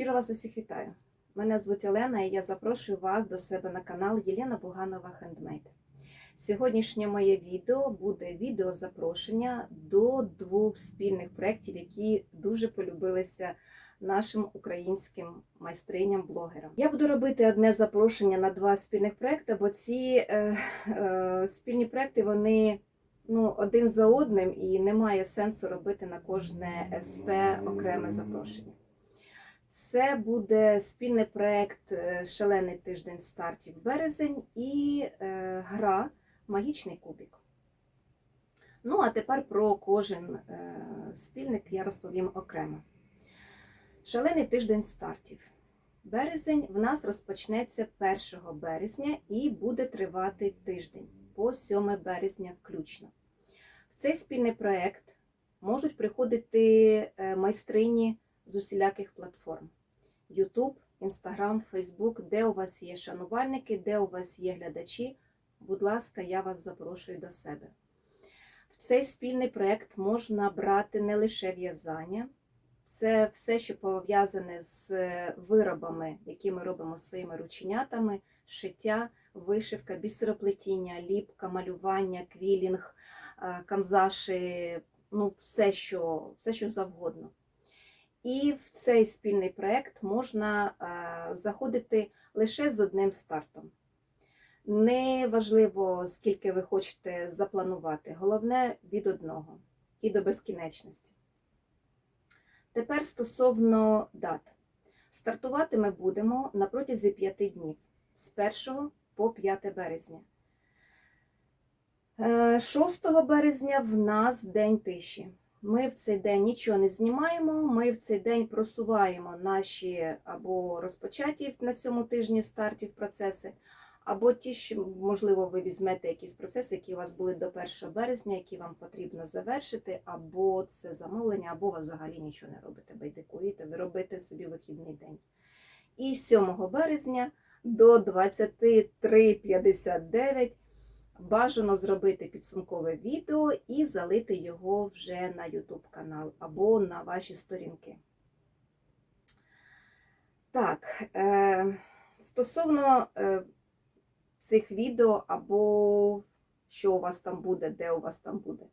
Щиро вас усіх вітаю. Мене звуть Олена і я запрошую вас до себе на канал Єлена Буганова Хендмейд. Сьогоднішнє моє відео буде відео запрошення до двох спільних проєктів, які дуже полюбилися нашим українським майстриням-блогерам. Я буду робити одне запрошення на два спільних проекти, бо ці е, е, спільні проекти вони ну, один за одним і немає сенсу робити на кожне СП окреме запрошення. Це буде спільний проект е, Шалений тиждень стартів березень і е, гра Магічний кубік. Ну, а тепер про кожен е, спільник я розповім окремо. Шалений тиждень стартів. Березень в нас розпочнеться 1 березня і буде тривати тиждень по 7 березня включно. В цей спільний проект можуть приходити майстрині з усіляких платформ: YouTube, Instagram, Facebook, де у вас є шанувальники, де у вас є глядачі. Будь ласка, я вас запрошую до себе. В цей спільний проект можна брати не лише в'язання, це все, що пов'язане з виробами, які ми робимо своїми рученятами, шиття, вишивка, бісероплетіння, ліпка, малювання, квілінг, е, канзаші, ну, все, що, все, що завгодно. І в цей спільний проект можна е, заходити лише з одним стартом. Не важливо, скільки ви хочете запланувати, головне від одного і до безкінечності. Тепер стосовно дат. Стартувати ми будемо на протязі 5 днів з 1 по 5 березня. Е, 6 березня в нас день тиші. Ми в цей день нічого не знімаємо, ми в цей день просуваємо наші або розпочаті на цьому тижні стартів процеси, або ті, що, можливо, ви візьмете якісь процеси, які у вас були до 1 березня, які вам потрібно завершити, або це замовлення, або ви взагалі нічого не робите, байдикуєте, ви робите собі вихідний день. І 7 березня до 23.59 бажано зробити підсумкове відео і залити його вже на YouTube канал або на ваші сторінки. Так, е, стосовно е, цих відео, або що у вас там буде, де у вас там буде,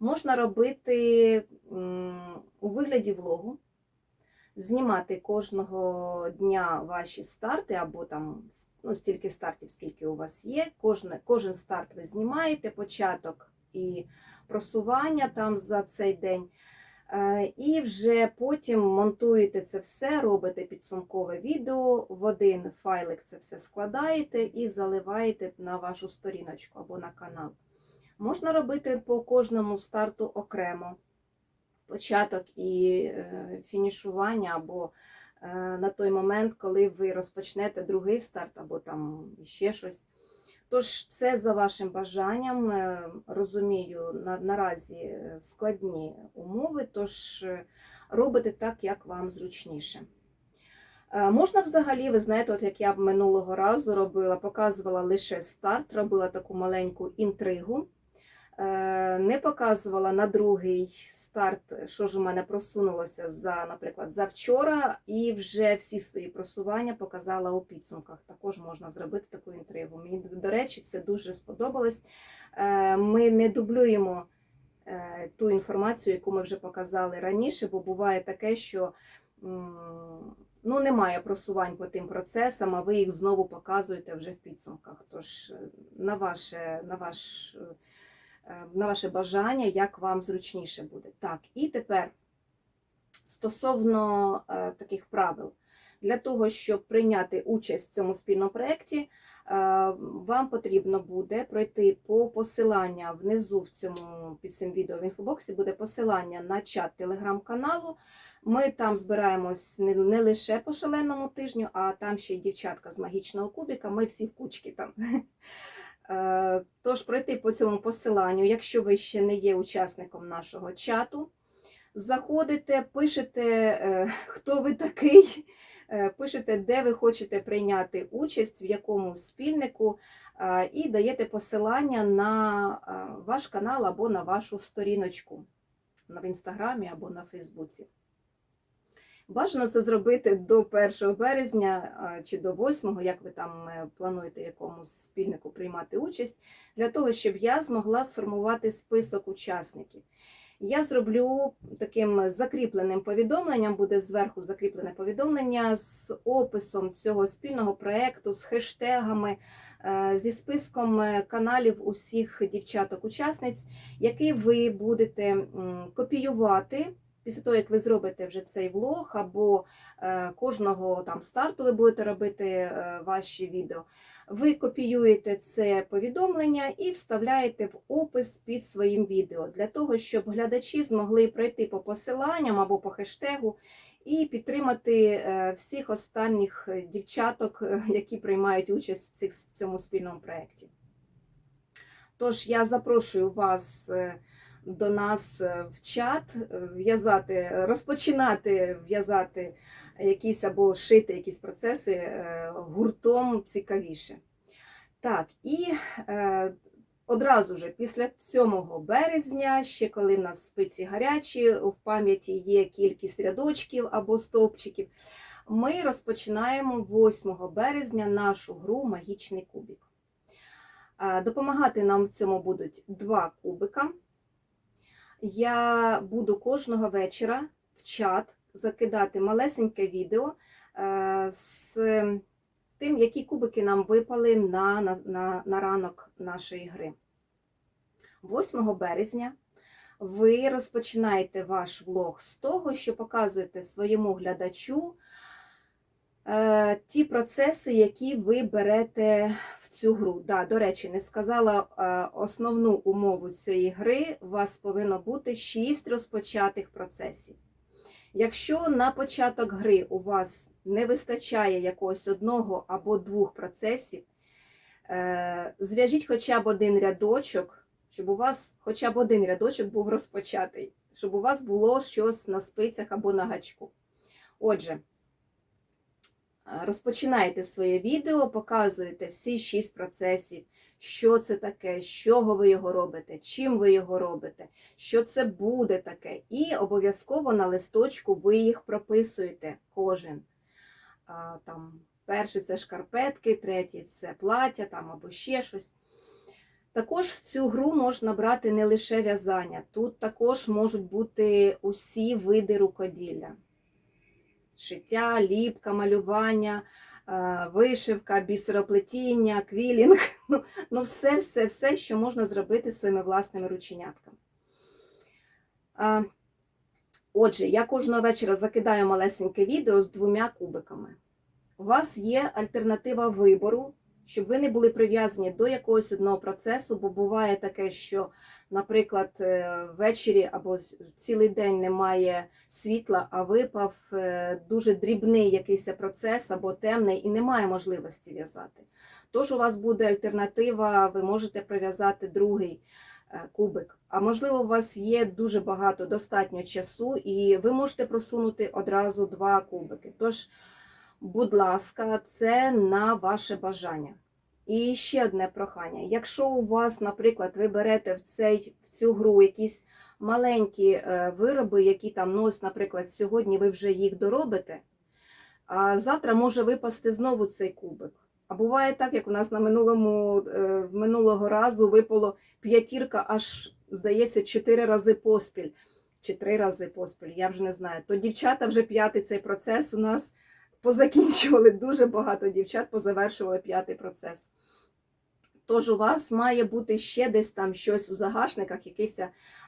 можна робити у вигляді влогу, знімати кожного дня ваші старти, або там ну, стільки стартів, скільки у вас є. Кожен, кожен старт ви знімаєте, початок і просування там за цей день. Е, І вже потім монтуєте це все, робите підсумкове відео, в один файлик це все складаєте і заливаєте на вашу сторіночку або на канал. Можна робити по кожному старту окремо початок і е, фінішування, або е, на той момент, коли ви розпочнете другий старт, або там ще щось. Тож, це за вашим бажанням, Е, розумію, на, наразі складні умови, тож робите так, як вам зручніше. Можна взагалі, ви знаєте, от як я б минулого разу робила, показувала лише старт, робила таку маленьку інтригу. Е, Не показувала на другий старт, що ж у мене просунулося за, наприклад, за вчора, і вже всі свої просування показала у підсумках. Також можна зробити таку інтригу. Мені, до речі, це дуже сподобалось. Е, Ми не дублюємо е, ту інформацію, яку ми вже показали раніше, бо буває таке, що ну, немає просувань по тим процесам, а ви їх знову показуєте вже в підсумках. Тож на ваше, на ваш. Е, на ваше бажання, як вам зручніше буде. Так, і тепер стосовно е, таких правил. Для того, щоб прийняти участь в цьому спільному проєкті, е, вам потрібно буде пройти по посилання внизу в цьому під цим відео в інфобоксі буде посилання на чат телеграм-каналу. Ми там збираємось не лише по шаленому тижню, а там ще й дівчатка з магічного кубіка. Ми всі в кучки там. Е, Тож пройти по цьому посиланню, якщо ви ще не є учасником нашого чату, заходите, пишете, е, хто ви такий, е, пишете, де ви хочете прийняти участь, в якому спільнику, і даєте посилання на ваш канал або на вашу сторіночку в інстаграмі або на Фейсбуці. Бажано це зробити до 1 березня чи до 8, як ви там е, плануєте якомусь спільнику приймати участь, для того, щоб я змогла сформувати список учасників. Я зроблю таким закріпленим повідомленням, буде зверху закріплене повідомлення з описом цього спільного проєкту, з хештегами, е, зі списком е, каналів усіх дівчаток-учасниць, який ви будете копіювати після того, як ви зробите вже цей влог, або е, кожного там старту ви будете робити е, ваші відео. Ви копіюєте це повідомлення і вставляєте в опис під своїм відео для того, щоб глядачі змогли пройти по посиланням або по хештегу і підтримати е, всіх останніх дівчаток, які приймають участь в цих- в цьому спільному проєкті. Тож я запрошую вас до нас е, в чат е, в'язати, розпочинати в'язати якісь або шити якісь процеси е, гуртом цікавіше. Так, і одразу же після 7 березня, ще коли в нас спиці гарячі, в пам'яті є кількість рядочків або стовпчиків, ми розпочинаємо 8 березня нашу гру Магічний кубик. Допомагати нам в цьому будуть два кубика. Я буду кожного вечора в чат закидати малесеньке відео е, з тим, які кубики нам випали на, на, на, на ранок нашої гри. 8 березня ви розпочинаєте ваш влог з того, що показуєте своєму глядачу е, ті процеси, які ви берете цю гру. Да, до речі, не сказала е, основну умову цієї гри. У вас повинно бути 6 розпочатих процесів. Якщо на початок гри у вас не вистачає якогось одного або двох процесів, е, зв'яжіть хоча б один рядочок, щоб у вас хоча б один рядочок був розпочатий, щоб у вас було щось на спицях або на гачку. Отже, розпочинайте своє відео, показуєте всі шість процесів, що це таке, з чого ви його робите, чим ви його робите, що це буде таке. І обов'язково на листочку ви їх прописуєте кожен. А, Там, перший це шкарпетки, третій це плаття там, або ще щось. Також в цю гру можна брати не лише в'язання, тут також можуть бути усі види рукоділля. Шиття, ліпка, малювання, е, вишивка, бісероплетіння, квілінг. Ну, ну все, все, все, що можна зробити своїми власними рученятками. Отже, я кожного вечора закидаю малесеньке відео з двома кубиками. У вас є альтернатива вибору, щоб ви не були прив'язані до якогось одного процесу, бо буває таке, що, наприклад, е, ввечері або цілий день немає світла, а випав е, дуже дрібний якийсь процес або темний, і немає можливості в'язати. Тож у вас буде альтернатива, ви можете прив'язати другий е, кубик. А можливо, у вас є дуже багато достатньо часу, і ви можете просунути одразу два кубики. Тож, будь ласка, це на ваше бажання. І ще одне прохання. Якщо у вас, наприклад, ви берете в, цей, в цю гру якісь маленькі е, вироби, які там, ну ось, наприклад, сьогодні ви вже їх доробите, а завтра може випасти знову цей кубик. А буває так, як у нас на минулому е, минулого разу випало п'ятірка, аж, здається, чотири рази поспіль. Чи три рази поспіль, я вже не знаю. То дівчата вже п'ятий цей процес у нас позакінчували. Дуже багато дівчат позавершували п'ятий процес. Тож у вас має бути ще десь там щось у загашниках, якийсь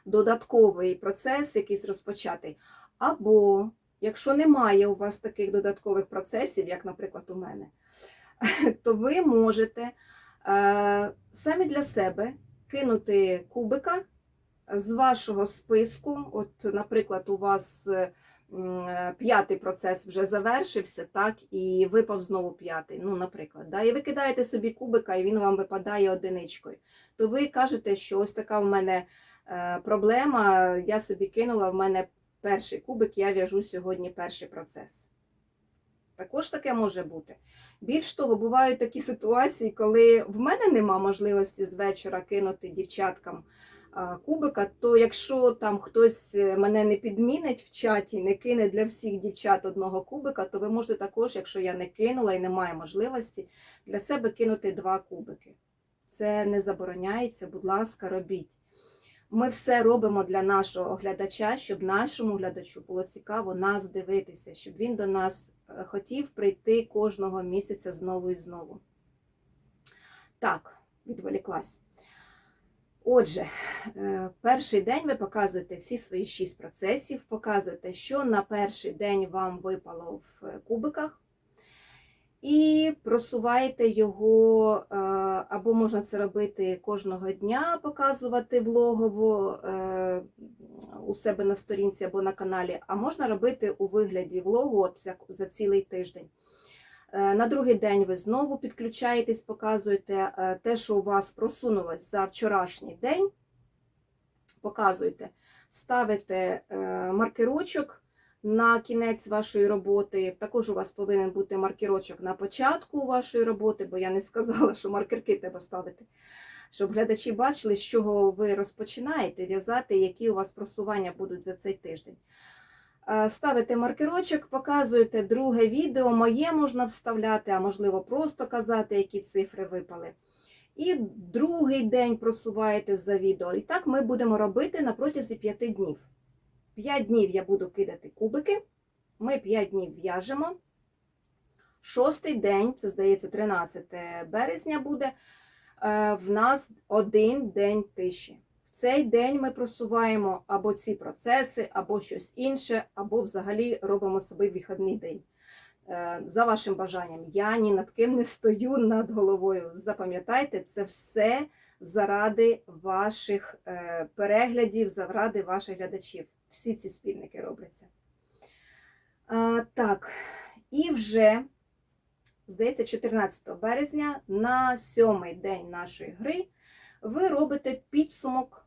додатковий процес, якийсь розпочатий. Або, якщо немає у вас таких додаткових процесів, як, наприклад, у мене, то ви можете е, самі для себе кинути кубика з вашого списку. От, наприклад, у вас е, п'ятий процес вже завершився, так, і випав знову п'ятий. Ну, наприклад, да, і ви кидаєте собі кубика, і він вам випадає одиничкою. То ви кажете, що ось така в мене е, проблема. Я собі кинула, в мене перший кубик, я в'яжу сьогодні перший процес. Також таке може бути. Більш того, бувають такі ситуації, коли в мене нема можливості з вечора кинути дівчаткам кубика, то якщо там хтось е, мене не підмінить в чаті, не кине для всіх дівчат одного кубика, то ви можете також, якщо я не кинула і немає можливості, для себе кинути два кубики. Це не забороняється, будь ласка, робіть. Ми все робимо для нашого глядача, щоб нашому глядачу було цікаво нас дивитися, щоб він до нас е, хотів прийти кожного місяця знову і знову. Так, відволіклась. Отже, е, перший день ви показуєте всі свої шість процесів, показуєте, що на перший день вам випало в е, кубиках, і просуваєте його, е, або можна це робити кожного дня, показувати влогово у себе на сторінці або на каналі, а можна робити у вигляді влогу от за цілий тиждень. Е, На другий день ви знову підключаєтесь, показуєте е, те, що у вас просунулось за вчорашній день. Показуєте, ставите е, маркерочок на кінець вашої роботи. Також у вас повинен бути маркерочок на початку вашої роботи, бо я не сказала, що маркерки треба ставити. Щоб глядачі бачили, з чого ви розпочинаєте в'язати, які у вас просування будуть за цей тиждень. Е, Ставите маркерочок, показуєте друге відео, моє можна вставляти, а можливо просто казати, які цифри випали. І другий день просуваєте за відео. І так ми будемо робити на протязі 5 днів. 5 днів я буду кидати кубики. Ми 5 днів в'яжемо. Шостий день, це здається, 13 березня буде. е, В нас один день тиші. Цей день ми просуваємо або ці процеси, або щось інше, або взагалі робимо собі вихідний день. Е, За вашим бажанням, я ні над ким не стою над головою. Запам'ятайте, це все заради ваших е, переглядів, заради ваших глядачів. Всі ці спільники робляться. А, так, і вже, здається, 14 березня на сьомий день нашої гри ви робите підсумок.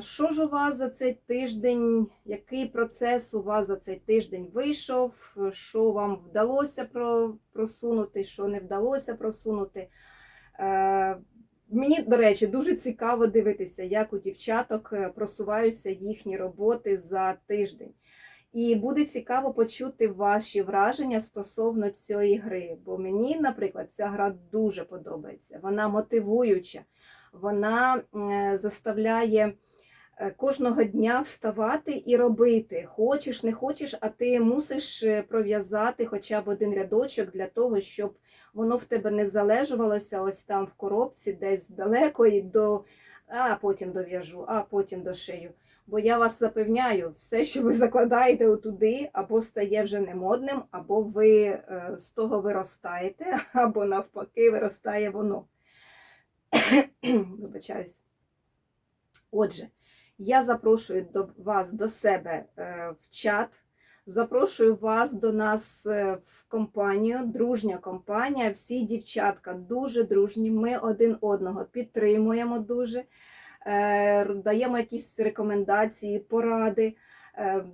Що ж у вас за цей тиждень, який процес у вас за цей тиждень вийшов, що вам вдалося просунути, що не вдалося просунути. Е, Мені, до речі, дуже цікаво дивитися, як у дівчаток е, просуваються їхні роботи за тиждень. І буде цікаво почути ваші враження стосовно цієї гри. Бо мені, наприклад, ця гра дуже подобається. Вона мотивуюча, вона е, заставляє е, кожного дня вставати і робити. Хочеш, не хочеш, а ти мусиш е, пров'язати хоча б один рядочок для того, щоб воно в тебе не залежувалося ось там в коробці, десь далеко і до, а потім дов'яжу, а потім дошию. Бо я вас запевняю, все, що ви закладаєте отуди, або стає вже немодним, або ви е, з того виростаєте, або навпаки, виростає воно. Вибачаюсь. Отже, я запрошую до вас до себе е, в чат. Запрошую вас до нас е, в компанію, дружня компанія. Всі дівчатка дуже дружні. Ми один одного підтримуємо дуже, даємо якісь рекомендації, поради, е,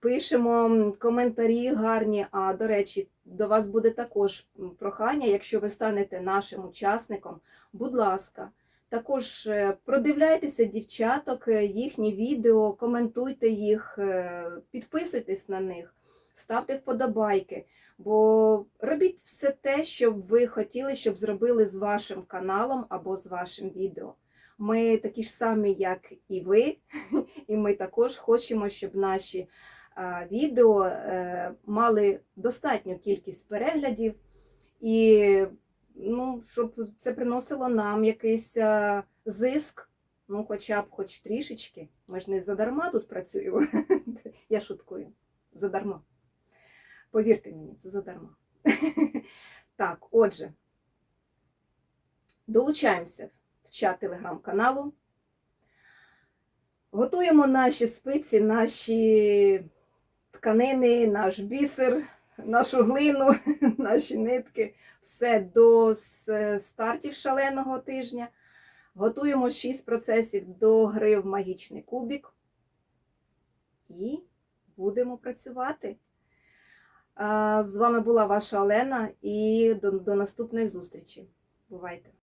пишемо коментарі гарні. А до речі, до вас буде також прохання, якщо ви станете нашим учасником, будь ласка. Також е, продивляйтеся дівчаток, е, їхні відео, коментуйте їх, е, підписуйтесь на них, ставте вподобайки, бо робіть все те, що ви хотіли, щоб зробили з вашим каналом або з вашим відео. Ми такі ж самі, як і ви, і ми також хочемо, щоб наші відео е, мали достатню кількість переглядів і ну, щоб це приносило нам якийсь зиск, ну, хоча б хоч трішечки. Ми ж не задарма тут працюємо. Я шуткую. Задарма. Повірте мені, це задарма. Так, отже, долучаємося в чат телеграм-каналу. Готуємо наші спиці, наші тканини, наш бісер, нашу глину, наші нитки. Все до стартів шаленого тижня. Готуємо 6 процесів до гри в магічний кубік. І будемо працювати. З вами була ваша Олена і до, до наступної зустрічі. Бувайте!